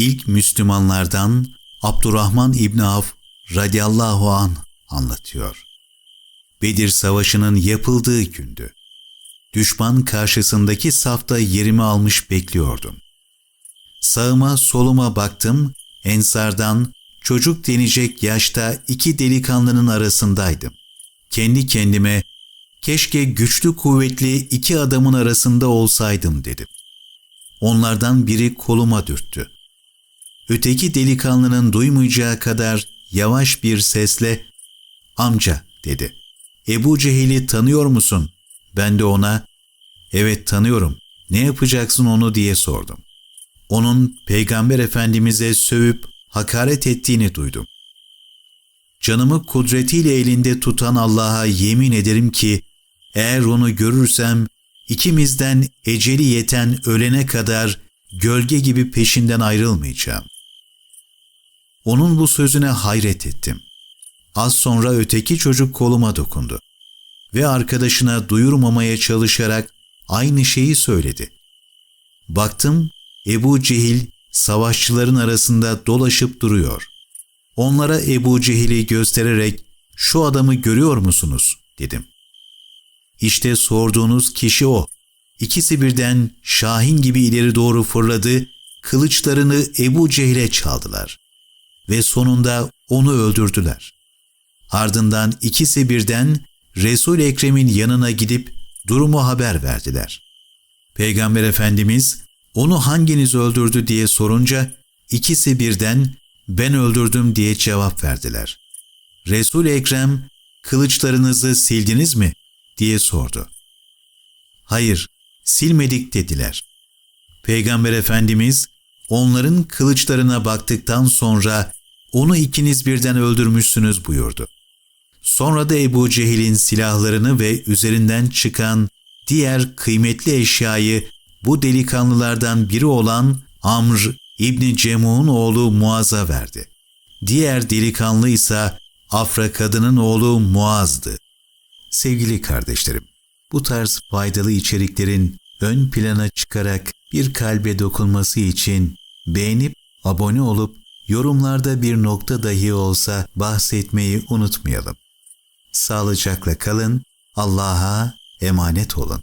ilk Müslümanlardan Abdurrahman İbni Avf radıyallahu an anlatıyor. Bedir Savaşı'nın yapıldığı gündü. Düşman karşısındaki safta yerimi almış bekliyordum. Sağıma soluma baktım, ensardan çocuk denecek yaşta iki delikanlının arasındaydım. Kendi kendime keşke güçlü kuvvetli iki adamın arasında olsaydım dedim. Onlardan biri koluma dürttü. Öteki delikanlının duymayacağı kadar yavaş bir sesle "Amca" dedi. "Ebu Cehil'i tanıyor musun?" Ben de ona "Evet tanıyorum. Ne yapacaksın onu?" diye sordum. Onun Peygamber Efendimiz'e sövüp hakaret ettiğini duydum. Canımı kudretiyle elinde tutan Allah'a yemin ederim ki eğer onu görürsem ikimizden eceli yeten ölene kadar gölge gibi peşinden ayrılmayacağım. Onun bu sözüne hayret ettim. Az sonra öteki çocuk koluma dokundu ve arkadaşına duyurmamaya çalışarak aynı şeyi söyledi. Baktım Ebu Cehil savaşçıların arasında dolaşıp duruyor. Onlara Ebu Cehil'i göstererek şu adamı görüyor musunuz dedim. İşte sorduğunuz kişi o. İkisi birden Şahin gibi ileri doğru fırladı, kılıçlarını Ebu Cehil'e çaldılar. Ve sonunda onu öldürdüler. Ardından ikisi birden resul Ekrem'in yanına gidip durumu haber verdiler. Peygamber Efendimiz onu hanginiz öldürdü diye sorunca ikisi birden ben öldürdüm diye cevap verdiler. resul Ekrem kılıçlarınızı sildiniz mi diye sordu. Hayır, silmedik dediler. Peygamber Efendimiz onların kılıçlarına baktıktan sonra onu ikiniz birden öldürmüşsünüz buyurdu. Sonra da Ebu Cehil'in silahlarını ve üzerinden çıkan diğer kıymetli eşyayı bu delikanlılardan biri olan Amr İbni Cemu'nun oğlu Muaz'a verdi. Diğer delikanlı ise Afra kadının oğlu Muaz'dı. Sevgili kardeşlerim, bu tarz faydalı içeriklerin ön plana çıkarak bir kalbe dokunması için beğenip abone olup yorumlarda bir nokta dahi olsa bahsetmeyi unutmayalım. Sağlıcakla kalın, Allah'a emanet olun.